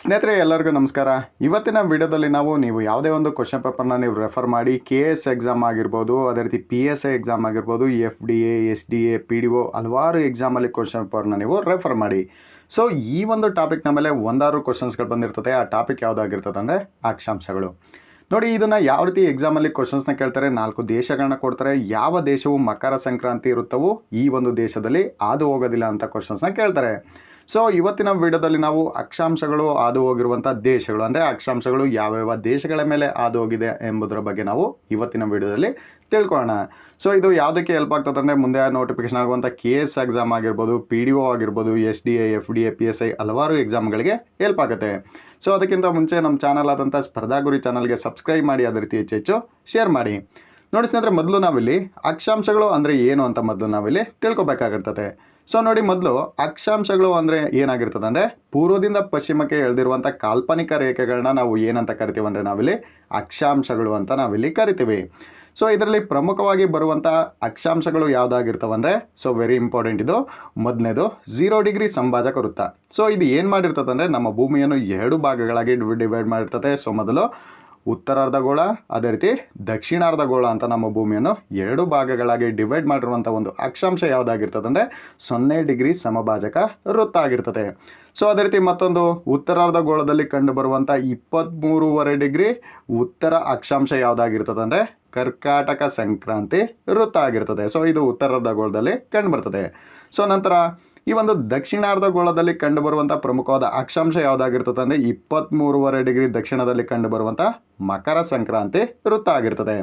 ಸ್ನೇಹಿತರೆ, ಎಲ್ಲರಿಗೂ ನಮಸ್ಕಾರ. ಇವತ್ತಿನ ವಿಡಿಯೋದಲ್ಲಿ ನಾವು ನೀವು ಯಾವುದೇ ಒಂದು ಕ್ವಶನ್ ಪೇಪರ್ನ ನೀವು ರೆಫರ್ ಮಾಡಿ ಕೆ ಎಸ್ ಎಕ್ಸಾಮ್ ಆಗಿರ್ಬೋದು, ಅದೇ ರೀತಿ ಪಿ ಎಸ್ ಐ ಎಕ್ಸಾಮ್ ಆಗಿರ್ಬೋದು F D A S D A P D O ಹಲವಾರು ಎಕ್ಸಾಮಲ್ಲಿ ಕ್ವಶನ್ ಪೇಪರ್ನ ನೀವು ರೆಫರ್ ಮಾಡಿ. ಸೊ ಈ ಒಂದು ಟಾಪಿಕ್ನ ಮೇಲೆ ಒಂದಾರು ಕ್ವಶನ್ಸ್ಗಳು ಬಂದಿರ್ತದೆ. ಆ ಟಾಪಿಕ್ ಯಾವುದಾಗಿರ್ತದೆ ಅಂದರೆ ಆಕ್ಷಾಂಶಗಳು. ನೋಡಿ, ಇದನ್ನು ಯಾವ ರೀತಿ ಎಕ್ಸಾಮಲ್ಲಿ ಕ್ವಶನ್ಸ್ನ ಕೇಳ್ತಾರೆ, ನಾಲ್ಕು ದೇಶಗಳನ್ನ ಕೊಡ್ತಾರೆ, ಯಾವ ದೇಶವು ಮಕರ ಸಂಕ್ರಾಂತಿ ಇರುತ್ತವೋ ಈ ಒಂದು ದೇಶದಲ್ಲಿ ಹಾದು ಹೋಗೋದಿಲ್ಲ ಅಂತ ಕ್ವಶನ್ಸ್ನ ಕೇಳ್ತಾರೆ. ಸೊ ಇವತ್ತಿನ ವಿಡಿಯೋದಲ್ಲಿ ನಾವು ಅಕ್ಷಾಂಶಗಳು ಹಾದು ಹೋಗಿರುವಂಥ ದೇಶಗಳು, ಅಂದರೆ ಅಕ್ಷಾಂಶಗಳು ಯಾವ್ಯಾವ ದೇಶಗಳ ಮೇಲೆ ಹಾದು ಹೋಗಿದೆ ಎಂಬುದರ ಬಗ್ಗೆ ನಾವು ಇವತ್ತಿನ ವಿಡಿಯೋದಲ್ಲಿ ತಿಳ್ಕೊಳ್ಳೋಣ. ಸೊ ಇದು ಯಾವುದಕ್ಕೆ ಹೆಲ್ಪ್ ಆಗ್ತದೆ ಅಂದರೆ ಮುಂದೆ ನೋಟಿಫಿಕೇಶನ್ ಆಗುವಂಥ ಕೆ ಎಸ್ ಎಕ್ಸಾಮ್ ಆಗಿರ್ಬೋದು ಪಿ ಡಿ ಒ ಆಗಿರ್ಬೋದು S D A F D A P S I ಹಲವಾರು ಎಕ್ಸಾಮ್ಗಳಿಗೆ ಹೆಲ್ಪ್ ಆಗುತ್ತೆ. ಸೊ ಅದಕ್ಕಿಂತ ಮುಂಚೆ ನಮ್ಮ ಚಾನಲ್ ಆದಂಥ ಸ್ಪರ್ಧಾ ಗುರಿ ಚಾನಲ್ಗೆ ಸಬ್ಸ್ಕ್ರೈಬ್ ಮಾಡಿ, ಅದೇ ರೀತಿ ಹೆಚ್ಚು ಹೆಚ್ಚು ಶೇರ್ ಮಾಡಿ. ನೋಡಿ ಸ್ನೇಹಿತರೆ, ಮೊದಲು ನಾವಿಲ್ಲಿ ಅಕ್ಷಾಂಶಗಳು ಅಂದರೆ ಏನು ಅಂತ ಮೊದಲು ನಾವಿಲ್ಲಿ ತಿಳ್ಕೊಬೇಕಾಗಿರ್ತದೆ. ಸೊ ನೋಡಿ ಮೊದಲು ಅಕ್ಷಾಂಶಗಳು ಅಂದರೆ ಏನಾಗಿರ್ತದೆ ಅಂದರೆ ಪೂರ್ವದಿಂದ ಪಶ್ಚಿಮಕ್ಕೆ ಎಳೆದಿರುವಂಥ ಕಾಲ್ಪನಿಕ ರೇಖೆಗಳನ್ನ ನಾವು ಏನಂತ ಕರಿತೀವಿ ಅಂದರೆ ನಾವಿಲ್ಲಿ ಅಕ್ಷಾಂಶಗಳು ಅಂತ ನಾವಿಲ್ಲಿ ಕರಿತೀವಿ. ಸೊ ಇದರಲ್ಲಿ ಪ್ರಮುಖವಾಗಿ ಬರುವಂಥ ಅಕ್ಷಾಂಶಗಳು ಯಾವುದಾಗಿರ್ತವಂದರೆ ಸೊ ವೆರಿ ಇಂಪಾರ್ಟೆಂಟ್ ಇದು. ಮೊದಲನೇದು ಝೀರೋ ಡಿಗ್ರಿ ಸಂಭಾಜಕ ವೃತ್ತ. ಸೊ ಇದು ಏನು ಮಾಡಿರ್ತದೆ ಅಂದರೆ, ನಮ್ಮ ಭೂಮಿಯನ್ನು ಎರಡು ಭಾಗಗಳಾಗಿ ಡಿವೈಡ್ ಮಾಡಿರ್ತದೆ. ಸೊ ಮೊದಲು ಉತ್ತರಾರ್ಧಗೋಳ ಅದೇ ರೀತಿ ದಕ್ಷಿಣಾರ್ಧಗೋಳ ಅಂತ ನಮ್ಮ ಭೂಮಿಯನ್ನು ಎರಡು ಭಾಗಗಳಾಗಿ ಡಿವೈಡ್ ಮಾಡಿರುವಂಥ ಒಂದು ಅಕ್ಷಾಂಶ ಯಾವುದಾಗಿರ್ತದೆ ಅಂದರೆ ಸೊನ್ನೆ ಡಿಗ್ರಿ ಸಮಭಾಜಕ ವೃತ್ತ ಆಗಿರ್ತದೆ. ಸೊ ಅದೇ ರೀತಿ ಮತ್ತೊಂದು ಉತ್ತರಾರ್ಧಗೋಳದಲ್ಲಿ ಕಂಡುಬರುವಂಥ ಇಪ್ಪತ್ತ್ಮೂರುವರೆ ಡಿಗ್ರಿ ಉತ್ತರ ಅಕ್ಷಾಂಶ ಯಾವುದಾಗಿರ್ತದೆ ಅಂದರೆ ಕರ್ಕಾಟಕ ಸಂಕ್ರಾಂತಿ ವೃತ್ತ ಆಗಿರ್ತದೆ. ಸೊ ಇದು ಉತ್ತರಾರ್ಧಗೋಳದಲ್ಲಿ ಕಂಡುಬರ್ತದೆ. ಸೊ ನಂತರ ಈ ಒಂದು ದಕ್ಷಿಣಾರ್ಧಗೋಳದಲ್ಲಿ ಕಂಡುಬರುವಂಥ ಪ್ರಮುಖವಾದ ಅಕ್ಷಾಂಶ ಯಾವುದಾಗಿರ್ತದೆ ಅಂದರೆ ಇಪ್ಪತ್ತ್ಮೂರುವರೆ ಡಿಗ್ರಿ ದಕ್ಷಿಣದಲ್ಲಿ ಕಂಡುಬರುವಂಥ ಮಕರ ಸಂಕ್ರಾಂತಿ ವೃತ್ತ ಆಗಿರ್ತದೆ.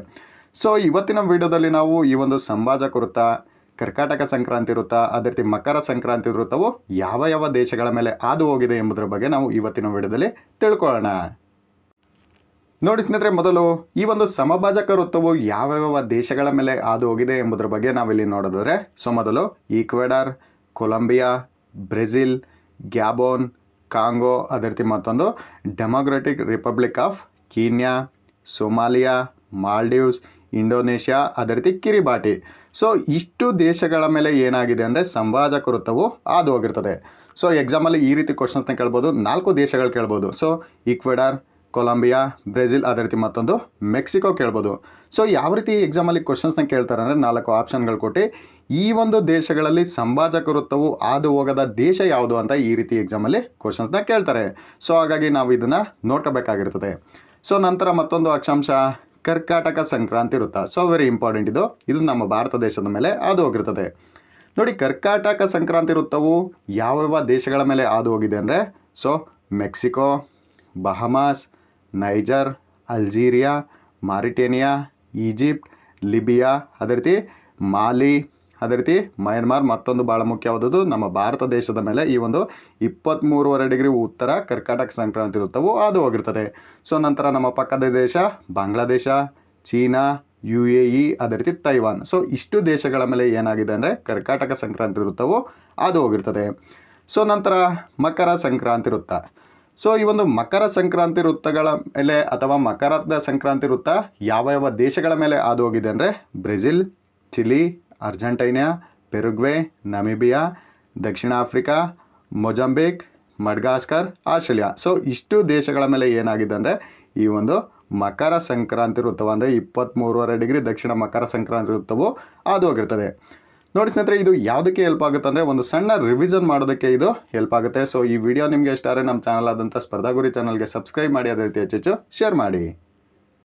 ಸೊ ಇವತ್ತಿನ ವಿಡಿಯೋದಲ್ಲಿ ನಾವು ಈ ಒಂದು ಸಂಭಾಜಕ ವೃತ್ತ, ಕರ್ಕಾಟಕ ಸಂಕ್ರಾಂತಿ ವೃತ್ತ, ಅದೇ ರೀತಿ ಮಕರ ಸಂಕ್ರಾಂತಿ ವೃತ್ತವು ಯಾವ ಯಾವ ದೇಶಗಳ ಮೇಲೆ ಹಾದು ಹೋಗಿದೆ ಎಂಬುದರ ಬಗ್ಗೆ ನಾವು ಇವತ್ತಿನ ವಿಡಿಯೋದಲ್ಲಿ ತಿಳ್ಕೊಳ್ಳೋಣ. ನೋಡಿ ಸ್ನೇಹಿತರೆ, ಮೊದಲು ಈ ಒಂದು ಸಮಭಾಜಕ ವೃತ್ತವು ಯಾವ್ಯಾವ ದೇಶಗಳ ಮೇಲೆ ಹಾದು ಹೋಗಿದೆ ಎಂಬುದರ ಬಗ್ಗೆ ನಾವಿಲ್ಲಿ ನೋಡಿದ್ರೆ ಸೊ ಮೊದಲು Ecuador Colombia, Brazil, Gabon, Congo ಅದೇ ರೀತಿ ಮತ್ತೊಂದು. Democratic Republic of Kenya, Somalia, Maldives, Indonesia ಅದೇ ರೀತಿ ಕಿರಿಬಾಟಿ. ಸೊ, ಇಷ್ಟು ದೇಶಗಳ ಮೇಲೆ ಏನಾಗಿದೆ ಅಂದರೆ ಸಂಭಾಜಕ ವೃತ್ತವು ಹಾದು ಹೋಗಿರ್ತದೆ. ಸೊ ಎಕ್ಸಾಮಲ್ಲಿ ಈ ರೀತಿ ಕ್ವಶನ್ಸ್ನ ಕೇಳ್ಬೋದು, ನಾಲ್ಕು ದೇಶಗಳು ಕೇಳ್ಬೋದು. ಸೊ, ಈಕ್ವೆಡರ್ ಕೊಲಂಬಿಯಾ, ಬ್ರೆಜಿಲ್ ಅದೇ ರೀತಿ ಮತ್ತೊಂದು, ಮೆಕ್ಸಿಕೋ ಕೇಳ್ಬೋದು. ಸೊ ಯಾವ ರೀತಿ ಎಕ್ಸಾಮಲ್ಲಿ ಕ್ವಶನ್ಸ್ನ ಕೇಳ್ತಾರೆ ಅಂದರೆ ನಾಲ್ಕು ಆಪ್ಷನ್ಗಳು ಕೊಟ್ಟು, ಈ ಒಂದು ದೇಶಗಳಲ್ಲಿ ಸಂಭಾಜಕ ವೃತ್ತವು ಹಾದು ಹೋಗದ ದೇಶ ಯಾವುದು ಅಂತ ಈ ರೀತಿ ಎಕ್ಸಾಮಲ್ಲಿ ಕ್ವಶನ್ಸ್ನ ಕೇಳ್ತಾರೆ. ಸೊ ಹಾಗಾಗಿ ನಾವು ಇದನ್ನು ನೋಡ್ಕೋಬೇಕಾಗಿರ್ತದೆ. ಸೊ ನಂತರ ಮತ್ತೊಂದು ಅಕ್ಷಾಂಶ, ಕರ್ಕಾಟಕ ಸಂಕ್ರಾಂತಿ ವೃತ್ತ. ಸೊ ವೆರಿ ಇಂಪಾರ್ಟೆಂಟ್ ಇದು. ಇದು ನಮ್ಮ ಭಾರತ ದೇಶದ ಮೇಲೆ ಹಾದು ಹೋಗಿರ್ತದೆ. ನೋಡಿ, ಕರ್ಕಾಟಕ ಸಂಕ್ರಾಂತಿ ವೃತ್ತವು ಯಾವ್ಯಾವ ದೇಶಗಳ ಮೇಲೆ ಹಾದು ಹೋಗಿದೆ ಅಂದರೆ so Mexico, Bahamas Niger, Algeria, Mauritania, Egypt, Libya, ಅದೇ ರೀತಿ ಮಾಲಿ, ಅದೇ ರೀತಿ ಮಯನ್ಮಾರ್, ಮತ್ತೊಂದು ಭಾಳ ಮುಖ್ಯವಾದದ್ದು ನಮ್ಮ ಭಾರತ ದೇಶದ ಮೇಲೆ ಈ ಒಂದು ಇಪ್ಪತ್ತ್ಮೂರುವರೆ ಡಿಗ್ರಿ ಉತ್ತರ ಕರ್ಕಾಟಕ ಸಂಕ್ರಾಂತಿ ಇರುತ್ತವೋ ಅದು ಹೋಗಿರ್ತದೆ. ಸೊ, ನಂತರ ನಮ್ಮ ಪಕ್ಕದ ದೇಶ Bangladesh, China, U A E, ಅದೇ ರೀತಿ ತೈವಾನ್. ಸೊ, ಇಷ್ಟು ದೇಶಗಳ ಮೇಲೆ ಏನಾಗಿದೆ ಅಂದರೆ ಕರ್ಕಾಟಕ ಸಂಕ್ರಾಂತಿ ಇರುತ್ತವೋ ಅದು ಹೋಗಿರ್ತದೆ. ಸೊ, ನಂತರ ಮಕರ ಸಂಕ್ರಾಂತಿ ವೃತ್ತ. ಸೊ, ಈ ಒಂದು ಮಕರ ಸಂಕ್ರಾಂತಿ ವೃತ್ತಗಳ ಮೇಲೆ ಅಥವಾ ಮಕರದ ಸಂಕ್ರಾಂತಿ ವೃತ್ತ ಯಾವ ಯಾವ ದೇಶಗಳ ಮೇಲೆ ಹಾದು ಹೋಗಿದೆ ಅಂದರೆ Brazil, Chile Argentina Paraguay, Namibia, ದಕ್ಷಿಣ Africa, Mozambique, Madagascar, Australia. So, ಇಷ್ಟು ದೇಶಗಳ ಮೇಲೆ ಏನಾಗಿದೆ ಅಂದರೆ ಈ ಒಂದು ಮಕರ ಸಂಕ್ರಾಂತಿ ವೃತ್ತವು ಅಂದರೆ ಇಪ್ಪತ್ತ್ಮೂರುವರೆ ಡಿಗ್ರಿ ದಕ್ಷಿಣ ಮಕರ ಸಂಕ್ರಾಂತಿ ವೃತ್ತವು ಹಾದು ಹೋಗಿರ್ತದೆ ನೋಡಿ ಸ್ನೇಹಿತರೆ, ಇದು ಯಾವುದಕ್ಕೆ ಹೆಲ್ಪ್ ಆಗುತ್ತೆ ಅಂದರೆ ಒಂದು ಸಣ್ಣ ರಿವಿಷನ್ ಮಾಡೋದಕ್ಕೆ ಇದು ಹೆಲ್ಪ್ ಆಗುತ್ತೆ. ಸೊ ಈ ವಿಡಿಯೋ ನಿಮಗೆ ಇಷ್ಟ ಆದರೆ ನಮ್ಮ ಚಾನಲ್ ಆದಂಥ ಸ್ಪರ್ಧಾ ಗುರಿ ಚಾನಲ್ಗೆ ಸಬ್ಸ್ಕ್ರೈಬ್ ಮಾಡಿ, ಅದೇ ರೀತಿ ಹೆಚ್ಚೆಚ್ಚು ಶೇರ್ ಮಾಡಿ.